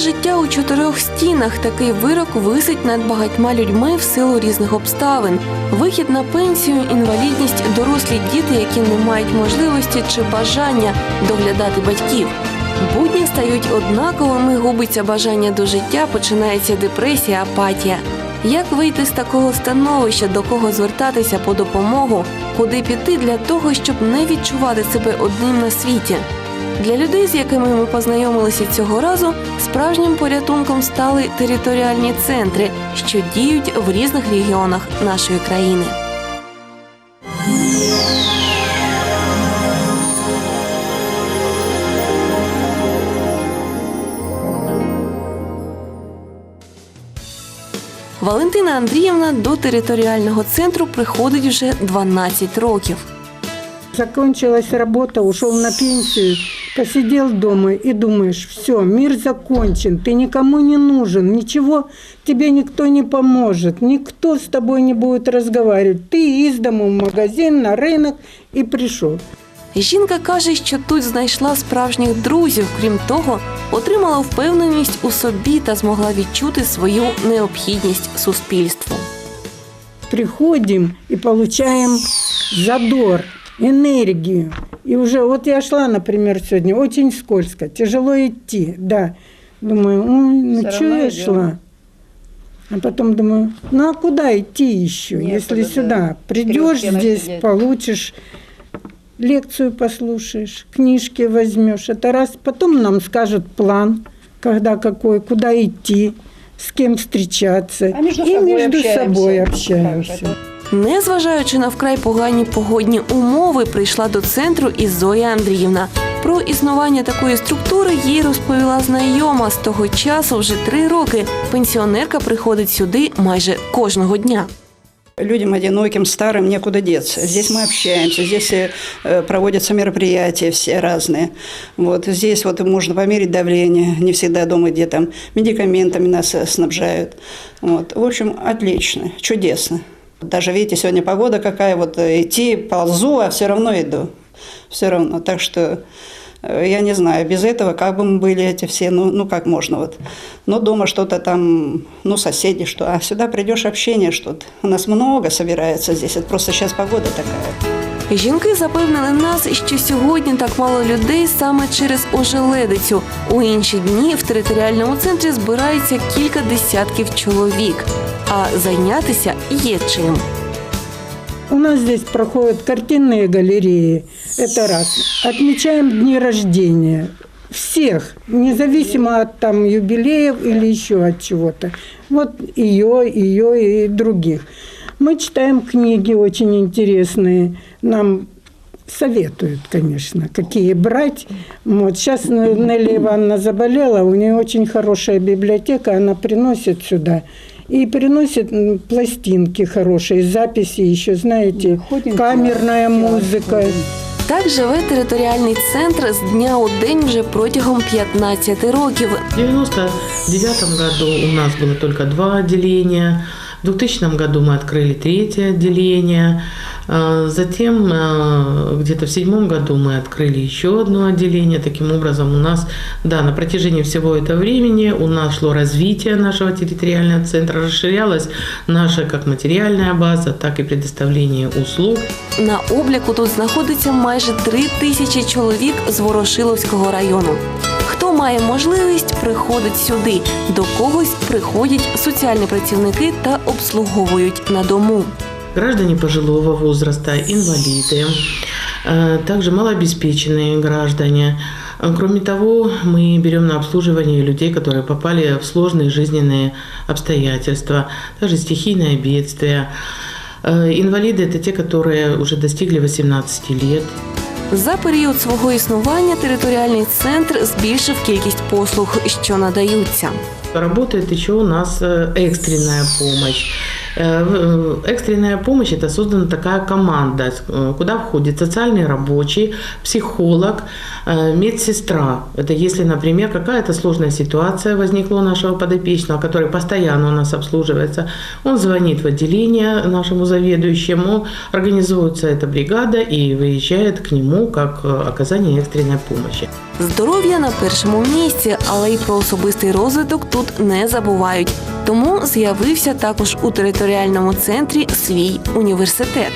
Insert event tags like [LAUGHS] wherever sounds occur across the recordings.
Життя у чотирьох стінах такий вирок висить над багатьма людьми в силу різних обставин. Вихід на пенсію, інвалідність, дорослі діти, які не мають можливості чи бажання доглядати батьків. Будні стають однаковими, губиться бажання до життя, починається депресія, апатія. Як вийти з такого становища, до кого звертатися по допомогу, куди піти для того, щоб не відчувати себе одним на світі? Для людей, з якими ми познайомилися цього разу, справжнім порятунком стали територіальні центри, що діють в різних регіонах нашої країни. Валентина Андріївна до територіального центру приходить вже 12 років. Закончилась работа, ушел на пенсию, посидел дома и думаешь, все, мир закончен, ты никому не нужен, ничего тебе никто не поможет, никто с тобой не будет разговаривать. Ты из дома в магазин, на рынок и пришел. Жінка каже, що тут знайшла справжніх друзів. Крім того, отримала впевненість у собі та змогла відчути свою необхідність суспільству. Приходим и получаем задор, Энергию. И уже вот я шла, например, сегодня, очень скользко, тяжело идти, да. Думаю, ой, ну Всё что я идём. шла? А потом думаю, ну а куда идти еще, Некуда, если да. сюда придешь стенах здесь, сидеть. получишь лекцию послушаешь, книжки возьмешь. Это раз. Потом нам скажут план, когда какой, куда идти, с кем встречаться. А между и собой между общаемся. собой общаемся. это Незважаючи на вкрай погані погодні умови, прийшла до центру і Зоя Андріївна. Про існування такої структури їй розповіла знайома. З того часу вже три роки пенсіонерка приходить сюди майже кожного дня. Людям одиноким, старым некуда деться. Здесь мы общаемся, здесь э, проводятся мероприятия все разные. Вот здесь вот можно померить давление, не всегда дома где там медикаментами нас э, снабжают. Вот. В общем, отлично, чудесно. Даже видите, сегодня погода какая, вот э, идти ползу, а все равно иду. Все равно. Так что э, я не знаю, без этого как бы мы были эти все, ну, ну как можно вот. Но дома что-то там, ну соседи что, а сюда придешь общение что-то. У нас много собирается здесь, это просто сейчас погода такая. Жінки запевнили нас, що сьогодні так мало людей саме через ожеледицю. У інші дні в територіальному центрі збирається кілька десятків чоловік. А зайнятися є чим. У нас здесь проходят картинные галереи. Это раз. Отмечаем дни рождения. Всех, независимо от там юбилеев или еще от чего-то. Вот ее, ее и других. Мы читаем книги очень интересные. Нам советуют, конечно, какие брать. Вот сейчас Нелли Ивановна заболела, у нее очень хорошая библиотека, она приносит сюда. И приносит м, пластинки хорошие, записи еще, знаете, Ходим камерная туда, музыка. Так живе територіальний центр з дня у день вже протягом 15 років. В 99 году у нас было только два отделения. В 2000 году мы открыли третье отделение. А, Затем а, где-то в седьмом году мы открыли еще одно отделение. Таким образом, у нас, да, на протяжении всего этого времени у нас шло развитие нашего территориального центра, расширялась наша как материальная база, так и предоставление услуг. На обліку тут знаходиться майже три тисячі чоловік з Ворошиловського району. Хто має можливість, приходить сюди. До когось приходять соціальні працівники та обслуговують на дому. граждане пожилого возраста, инвалиды, э, также малообеспеченные граждане. А Кроме того, мы берем на обслуживание людей, которые попали в сложные жизненные обстоятельства, также стихийное бедствие. Э, Инвалиды – это те, которые уже достигли 18 лет. За період свого існування територіальний центр збільшив кількість послуг, що надаються. Работает еще у нас э, экстренная помощь. Э, в- э, Экстренная помощь – это создана такая команда, с- э, куда входит социальный рабочий, психолог, э, медсестра. Это если, например, какая-то сложная ситуация возникла у нашего подопечного, который постоянно у нас обслуживается, он звонит в отделение нашему заведующему, организуется эта бригада и выезжает к нему как э, оказание экстренной помощи. Здоров'я на першому місці, але й про особистий розвиток тут не забувають. Тому з'явився також у територіальному центрі свій університет.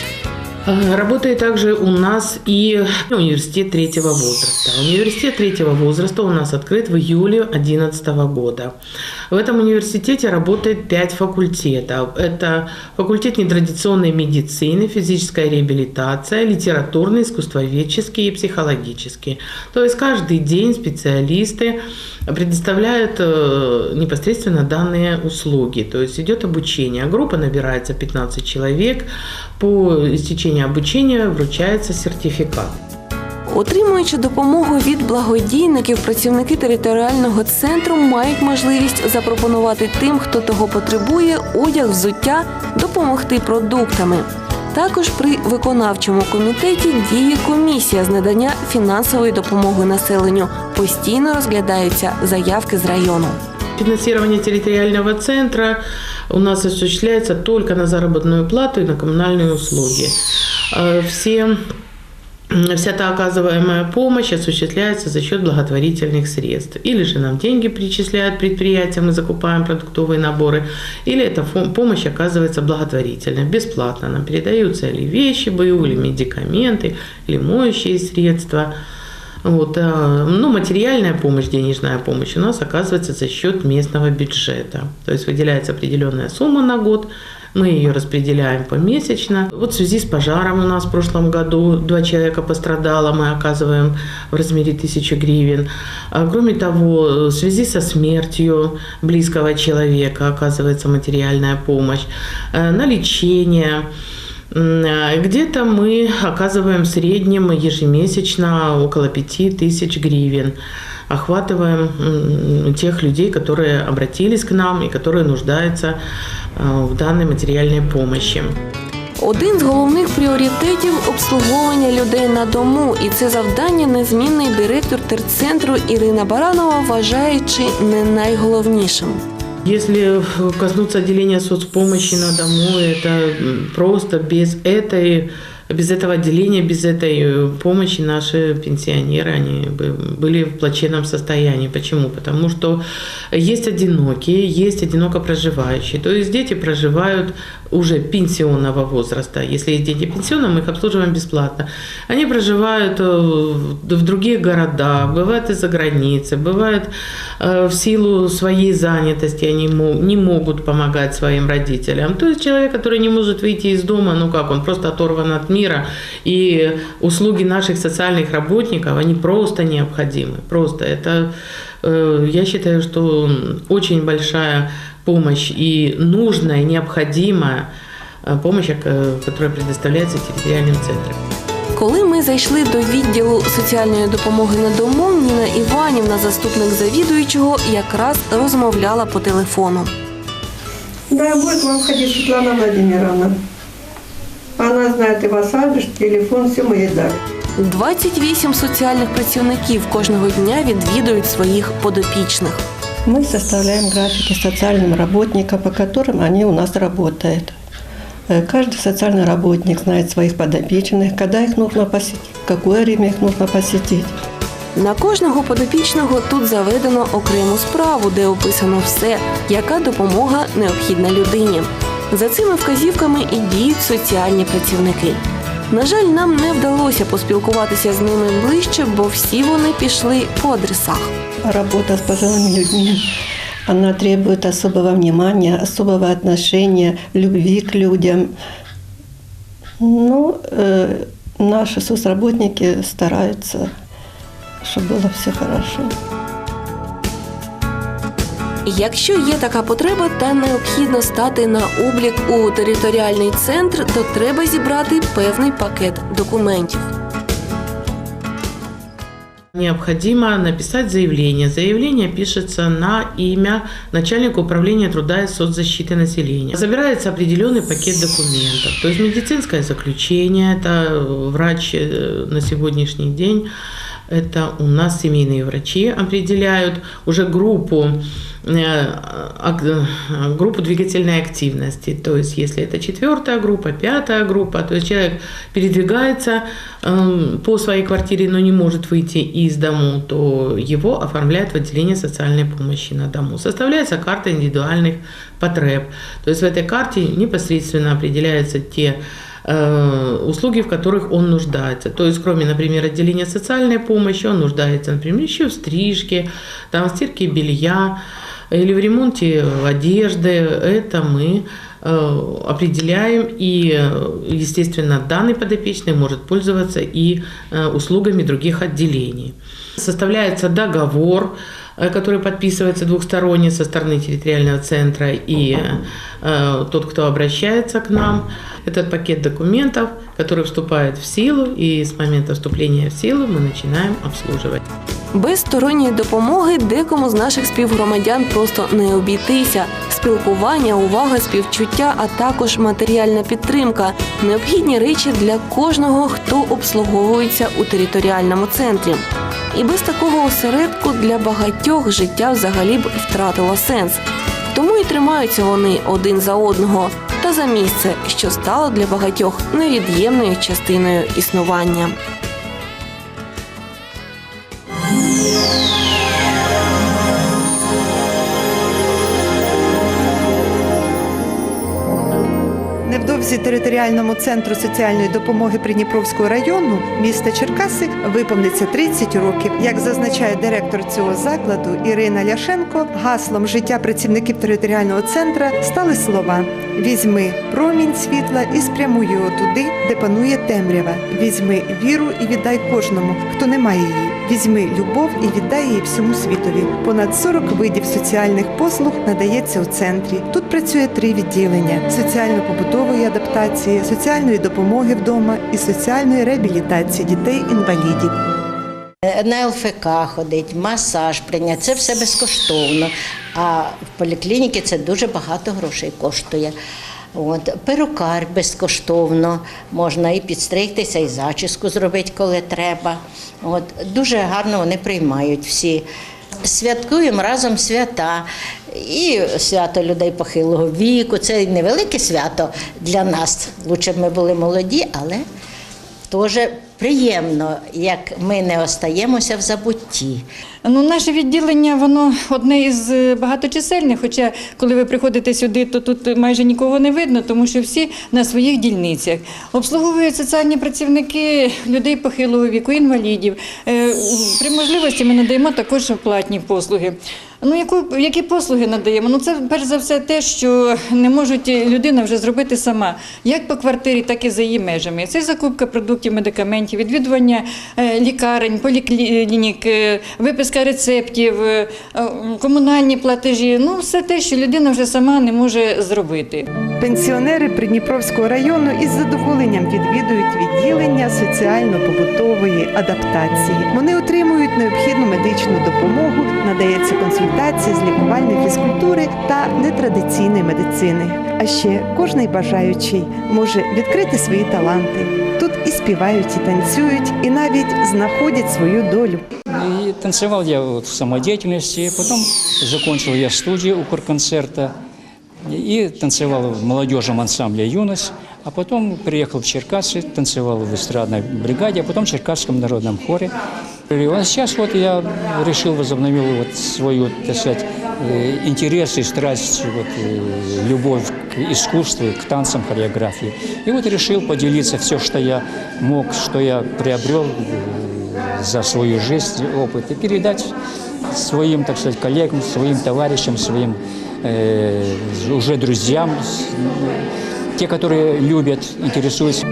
Э, Работает также у нас и университет третьего возраста. Университет третьего возраста у нас открыт в июле 2011 года. В этом университете работает пять факультетов. Это факультет нетрадиционной медицины, физическая реабилитация, литературный, искусствоведческий и психологический. То есть каждый день специалисты предоставляют э, непосредственно данные услуги. То есть идет обучение. Группа набирается 15 человек. По истечении обучения вручается сертификат. Отримуючи допомогу від благодійників, працівники територіального центру мають можливість запропонувати тим, хто того потребує, одяг, взуття, допомогти продуктами. Також при виконавчому комітеті діє комісія з надання фінансової допомоги населенню. Постійно розглядаються заявки з району. Финансирование территориального центра у нас осуществляется только на заработную плату и на коммунальные услуги. Э, Все Вся та оказываемая помощь осуществляется за счет благотворительных средств. Или же нам деньги причисляют предприятия, мы закупаем продуктовые наборы, или эта помощь оказывается благотворительно, бесплатно. Нам передаются или вещи БУ, или медикаменты, или моющие средства. Вот, а, ну, материальная помощь, денежная помощь у нас оказывается за счет местного бюджета. То есть выделяется определенная сумма на год, мы ее распределяем помесячно. Вот в связи с пожаром у нас в прошлом году два человека пострадало, мы оказываем в размере 1000 гривен. А кроме того, в связи со смертью близкого человека оказывается материальная помощь. Э, На лечение, а Где-то мы оказываем в среднем ежемесячно около 5000 гривен. Охватываем тех людей, которые обратились к нам и которые нуждаются в данной материальной помощи. Один з головних пріоритетів обслуговування людей на дому, і це завдання незмінний директор терцентру Ірина Баранова вважає чи не найголовнішим. Если коснуться отделения соцпомощи на дому, это просто без этой без этого отделения, без этой э, помощи наши пенсионеры, они бы были в плачевном состоянии. Почему? Потому что есть одинокие, есть одиноко проживающие. То есть дети проживают уже пенсионного возраста. Если есть дети пенсионного, мы их обслуживаем бесплатно. Они проживают э, в других городах, бывает из-за границы, бывает э, в силу своей занятости они не могут помогать своим родителям. То есть человек, который не может выйти из дома, ну как, он просто оторван от мира, и услуги наших социальных работников, они просто необходимы. Просто это, э, я считаю, что м, очень большая помощь и нужная, и необходимая э, помощь, э, которая предоставляется территориальным центром. Коли ми зайшли до відділу соціальної допомоги на дому, Ніна Іванівна, заступник завідуючого, якраз розмовляла по телефону. Да, будет к вам ходить Светлана Владимировна. Она знает и ваш адрес, телефон, все мы ей дали. 28 соціальних працівників кожного дня відвідують своїх подопічних. Мы составляем графики социальным работникам, по которым они у нас работают. Э, Каждый социальный работник знает своих подопечных, когда их нужно посетить, в какое время их нужно посетить. На кожного подопічного тут заведено окрему справу, де описано все, яка допомога необхідна людині. За цими вказівками і діють соціальні працівники. На жаль, нам не вдалося поспілкуватися з ними ближче, бо всі вони пішли по адресах. Работа с пожилыми людьми, она требует особого внимания, особого отношения, любви к людям. Ну, э, наши соцработники стараются, чтобы было все хорошо. Якщо є така потреба та необхідно стати на облік у територіальний центр, то треба зібрати певний пакет документів. Необходимо написать заявление. Заявление пишется на имя начальника управления труда и соцзащиты населения. Собирается определенный пакет документов, то есть медицинское заключение, это врач э, на сегодняшний день, это у нас семейные врачи определяют уже группу э, ак- э, группу двигательной активности. То есть, если это четвертая группа, пятая группа, то есть человек передвигается эм, по своей квартире, но не может выйти из дому, то его оформляют в отделение социальной помощи на дому. Составляется карта индивидуальных потреб. То есть в этой карте непосредственно определяются те э, услуги, в которых он нуждается. То есть, кроме, например, отделения социальной помощи, он нуждается, например, еще в стрижке, там, в стирке белья или в ремонте одежды. Это мы э, определяем, и, э, естественно, данный подопечный может пользоваться и э, услугами других отделений. Составляется договор, э, который подписывается двухсторонне со стороны территориального центра и э, тот, кто обращается к нам. Этот пакет документов, который вступает в силу, и с момента вступления в силу мы начинаем обслуживать. Без сторонньої допомоги декому з наших співгромадян просто не обійтися. Спілкування, увага, співчуття, а також матеріальна підтримка необхідні речі для кожного, хто обслуговується у територіальному центрі. І без такого осередку для багатьох життя взагалі б втратило сенс. Тому і тримаються вони один за одного та за місце, що стало для багатьох невід'ємною частиною існування. Невдовзі територіальному центру соціальної допомоги Придніпровського району міста Черкаси виповниться 30 років. Як зазначає директор цього закладу Ірина Ляшенко, гаслом життя працівників територіального центра стали слова: візьми промінь світла і спрямуй його туди, де панує темрява. Візьми віру і віддай кожному, хто не має її. Візьми любов і віддай її всьому світові. Понад 40 видів соціальних послуг надається у центрі. Тут працює три відділення: соціально-побутової адаптації, соціальної допомоги вдома і соціальної реабілітації дітей-інвалідів. На ЛФК ходить, масаж прийняти, це все безкоштовно. А в поліклініці це дуже багато грошей коштує. От, перукар безкоштовно, можна і підстригтися, і зачіску зробити, коли треба. От, дуже гарно вони приймають всі. Святкуємо разом свята. І свято людей похилого віку. Це невелике свято для нас. Лучше б ми були молоді, але Дуже приємно, як ми не остаємося в забутті. Ну, наше відділення воно одне із е, багаточисельних. Хоча, коли ви приходите сюди, то тут майже нікого не видно, тому що всі на своїх дільницях обслуговують соціальні працівники людей похилого віку, інвалідів. Е, При можливості ми надаємо також платні послуги. Ну, яку, які послуги надаємо? Ну, це перш за все те, що не можуть людина вже зробити сама, як по квартирі, так і за її межами. Це закупка продуктів, медикаментів, відвідування е, лікарень, поліклінік, е, виписка рецептів, е, комунальні платежі. Ну, все те, що людина вже сама не може зробити. Пенсіонери Придніпровського району із задоволенням відвідують відділення соціально-побутової адаптації. Вони отримують необхідну медичну допомогу, надається консультація з лікувальної фізкультури та нетрадиційної медицини. А ще кожний бажаючий може відкрити свої таланти. Тут і співають, і танцюють, і навіть знаходять свою долю. И танцевал я вот в самодеятельности, потом закончил я студию Укрконцерта и танцевал в молодежном ансамбле «Юность», а потом приехал в Черкассы, танцевал в эстрадной бригаде, а потом в Черкасском народном хоре. И вот сейчас вот я решил, возобновил вот свою, так сказать, э, интерес и страсть, вот, э, любовь к искусству, к танцам, хореографии. И вот решил поделиться все, что я мог, что я приобрел э, за свою жизнь, опыт, и передать своим, так сказать, коллегам, своим товарищам, своим э, уже друзьям, с- те, которые любят, интересуются.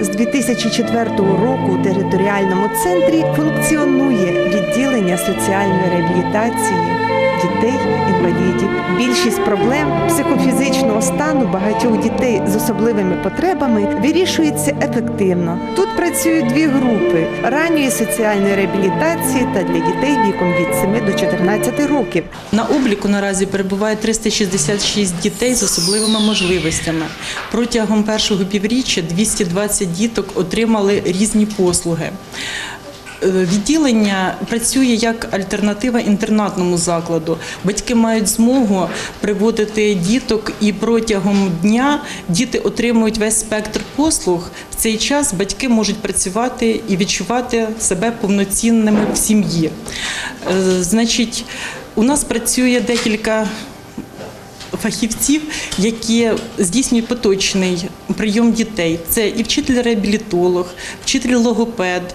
З 2004 року у територіальному центрі функціонує відділення соціальної реабілітації, дітей-інвалідів. Більшість проблем психофізичного стану багатьох дітей з особливими потребами вирішується ефективно. Тут працюють дві групи ранньої соціальної реабілітації та для дітей віком від 7 до 14 років. На обліку наразі перебуває 366 дітей з особливими можливостями. Протягом першого півріччя 220 діток отримали різні послуги. Е, Відділення працює як альтернатива інтернатному закладу. Батьки мають змогу приводити діток, і протягом дня діти отримують весь спектр послуг. В цей час батьки можуть працювати і відчувати себе повноцінними в сім'ї. Е, Значить, у нас працює декілька фахівців, які здійснюють поточний прийом дітей. Це і вчитель-реабілітолог, вчитель-логопед,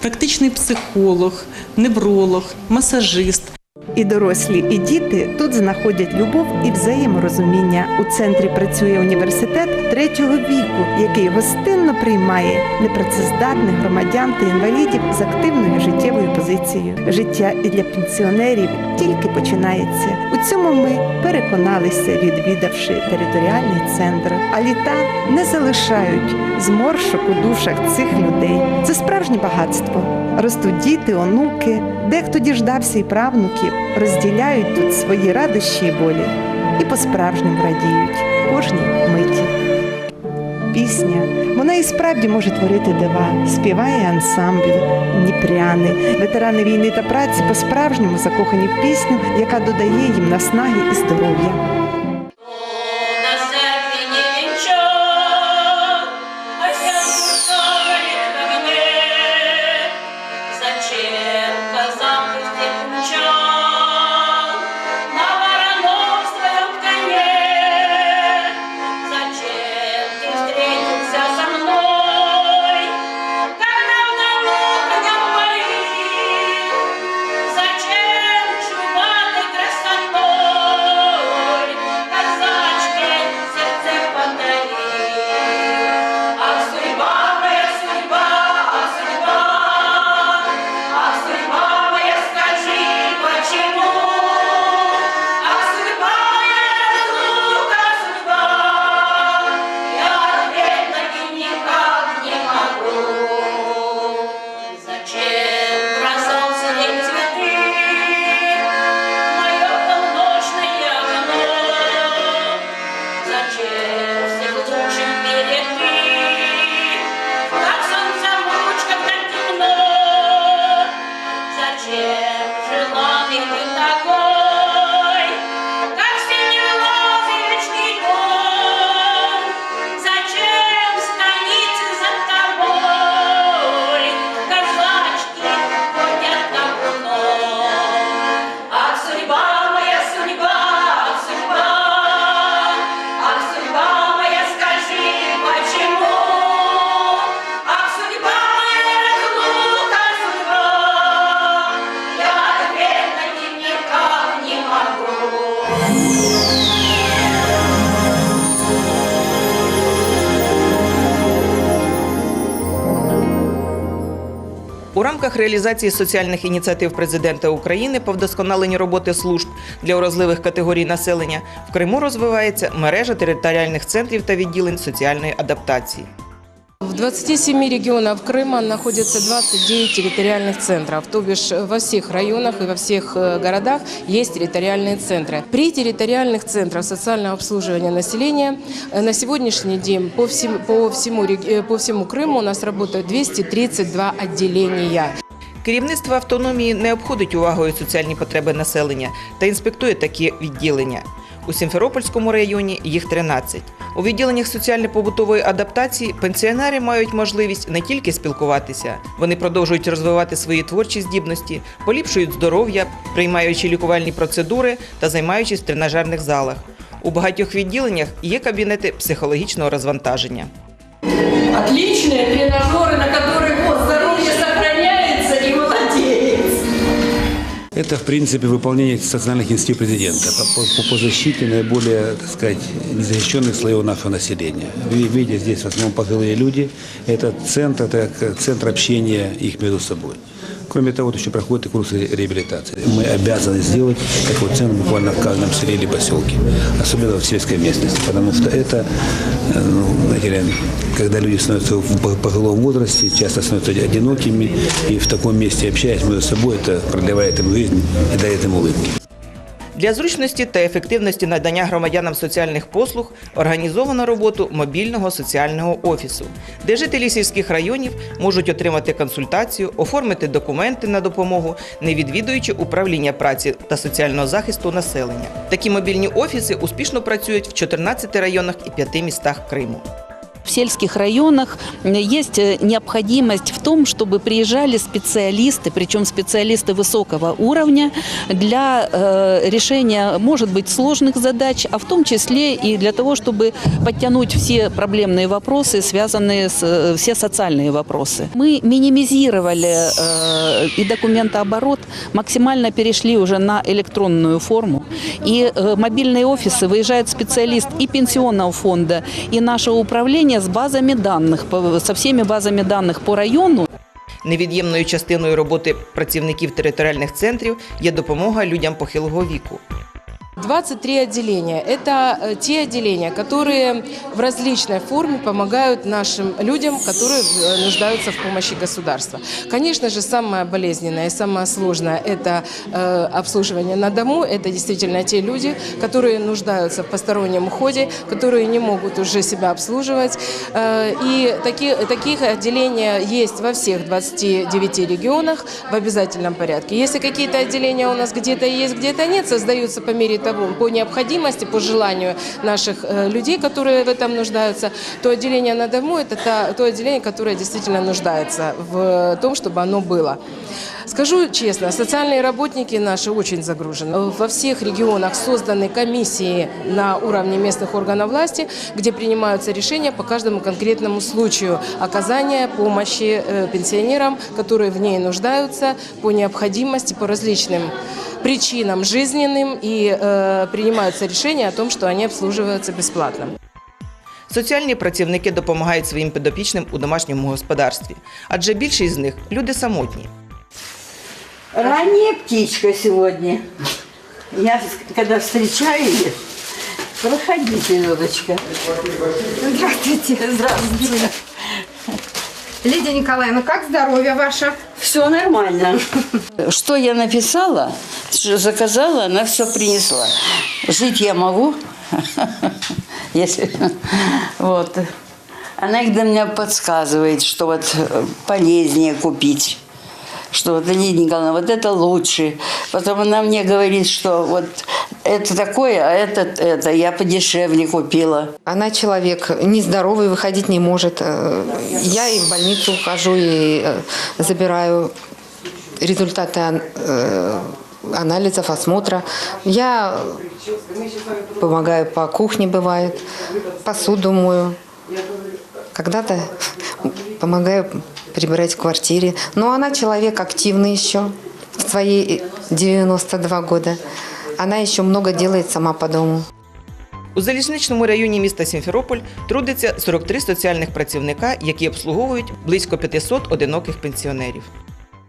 практичний психолог, невролог, масажист. І дорослі, і діти тут знаходять любов і взаєморозуміння. У центрі працює університет третього віку, який гостинно приймає непрацездатних громадян та інвалідів з активною життєвою позицією. Життя і для пенсіонерів тільки починається. У цьому ми переконалися, відвідавши територіальний центр. А літа не залишають зморшок у душах цих людей. Це справжнє багатство. Ростуть діти, онуки, дехто діждався і правнуків, розділяють тут свої радощі і болі. І по-справжньому радіють. Кожній миті. Пісня, вона і справді може творити дива, співає ансамбль, дніпряни, ветерани війни та праці по-справжньому закохані в пісню, яка додає їм наснаги і здоров'я. Рамках реалізації соціальних ініціатив президента України по вдосконаленню роботи служб для уразливих категорій населення в Криму розвивається мережа територіальних центрів та відділень соціальної адаптації. В 27 регионах Крыма находится 29 территориальных центров, то бишь во всех районах и во всех э, городах есть территориальные центры. При территориальных центрах социального обслуживания населения э, на сегодняшний день по всему, по всему, рег- э, по всему Крыму у нас работают 232 отделения. Керівництво автономії не обходить увагою соціальні потреби населення та інспектує такі відділення. У Сімферопольському районі їх 13. У відділеннях соціально-побутової адаптації пенсіонери мають можливість не тільки спілкуватися, вони продовжують розвивати свої творчі здібності, поліпшують здоров'я, приймаючи лікувальні процедури та займаючись в тренажерних залах. У багатьох відділеннях є кабінети психологічного розвантаження. Отличные тренажеры, на Это, в принципе, выполнение социальных инициатив президента по, по- по защите наиболее, так сказать, незащищенных слоев нашего населения. Ви- Видя здесь в основном пожилые люди, это центр, это центр общения их между собой. Кроме того, вот еще проходят и курсы реабилитации. Мы обязаны сделать такой центр буквально в каждом селе или поселке, особенно в сельской местности, потому что это, э, ну, знаете ли, когда люди становятся в по- пожилом возрасте, часто становятся одинокими, и в таком месте общаясь между собой, это продлевает им жизнь и дает им улыбки. Для зручності та ефективності надання громадянам соціальних послуг організовано роботу мобільного соціального офісу, де жителі сільських районів можуть отримати консультацію, оформити документи на допомогу, не відвідуючи управління праці та соціального захисту населення. Такі мобільні офіси успішно працюють в 14 районах і 5 містах Криму. В сельских районах есть э, необходимость в том, чтобы приезжали специалисты, причем специалисты высокого уровня для э, решения, может быть, сложных задач, а в том числе и для того, чтобы подтянуть все проблемные вопросы, связанные с э, все социальные вопросы. Мы минимизировали э, и документооборот, максимально перешли уже на электронную форму. И э, мобильные офисы выезжает специалист и пенсионного фонда, и нашего управления с базами даних, со всеми базами даних по району. Невід'ємною частиною роботи працівників територіальних центрів є допомога людям похилого віку. 23 отделения. Это э, те отделения, которые в различной форме помогают нашим людям, которые э, нуждаются в помощи государства. Конечно же, самое болезненное и самое сложное – это э, обслуживание на дому. Это действительно те люди, которые нуждаются в постороннем уходе, которые не могут уже себя обслуживать. Э, И таки, таких отделений есть во всех 29 регионах в обязательном порядке. Если какие-то отделения у нас где-то есть, где-то нет, создаются по мере того, по необходимости, по желанию наших э, людей, которые в этом нуждаются, то отделение на дому – это то отделение, которое действительно нуждается в том, чтобы оно было. Скажу честно, социальные работники наши очень загружены. Во всех регионах созданы комиссии на уровне местных органов власти, где принимаются решения по каждому конкретному случаю оказания помощи э, пенсионерам, которые в ней нуждаются по необходимости, по различным причинам жизненным и э, принимаются решения о том, что они обслуживаются бесплатно. Соціальні працівники допомагають своїм підопічним у домашньому господарстві, адже більшість з них люди самотні. Ранняя птичка сегодня. Я когда встречаю ее, проходите, Людочка. Здравствуйте. Здравствуйте. Лидия Николаевна, как здоровье ваше? Все нормально. Что я написала, заказала, она все принесла. Жить я могу, [LAUGHS] если вот. Она иногда мне подсказывает, что вот полезнее купить. Что вот, Лидия Николаевна, вот это лучше. Потом она мне говорит, что вот это такое, а это это. Я подешевле купила. Она человек нездоровый, выходить не может. Э, Я и в больницу ухожу, и э, забираю результаты э, анализов, осмотра. Я помогаю по кухне, бывает, посуду мою. Когда-то помогаю прибирать в квартире. Но она человек активный еще, в свои 92 года. Она еще много делает сама по дому. У залізничному районі міста Сімферополь трудиться 43 соціальних працівника, які обслуговують близько 500 одиноких пенсіонерів.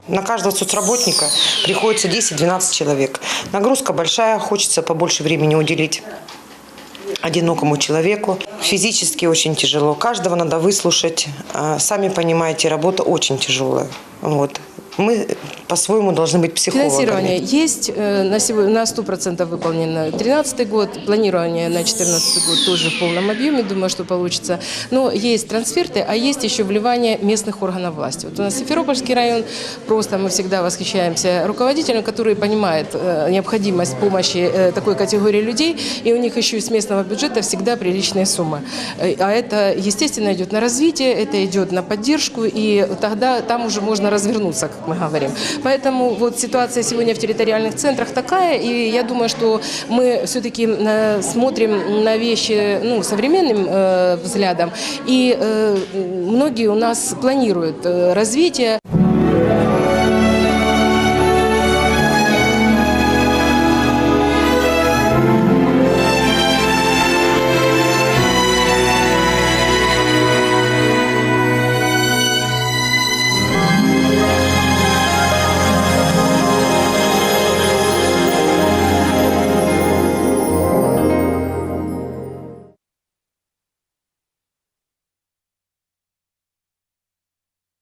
На каждого соцработника приходится 10-12 человек. Нагрузка большая, хочется побольше времени уделить одинокому человеку. Физически очень тяжело. Каждого надо выслушать. А, Сами понимаете, работа очень тяжелая. Вот. Мы по-своему должны быть психологами. Финансирование есть, э, на, сего- на 100% выполнено 2013 год, планирование на 2014 год тоже в полном объеме, думаю, что получится. Но есть трансферты, а есть еще вливание местных органов власти. Вот у нас Симферопольский район, просто мы всегда восхищаемся руководителем, который понимает э, необходимость помощи э, такой категории людей, и у них еще и с местного бюджета всегда приличные суммы. Э, А это, естественно, идет на развитие, это идет на поддержку, и тогда там уже можно развернуться, как мы говорим. Поэтому вот ситуация сегодня в территориальных центрах такая, и я думаю, что мы все-таки смотрим на вещи ну, современным э, взглядом, и э, многие у нас планируют э, развитие.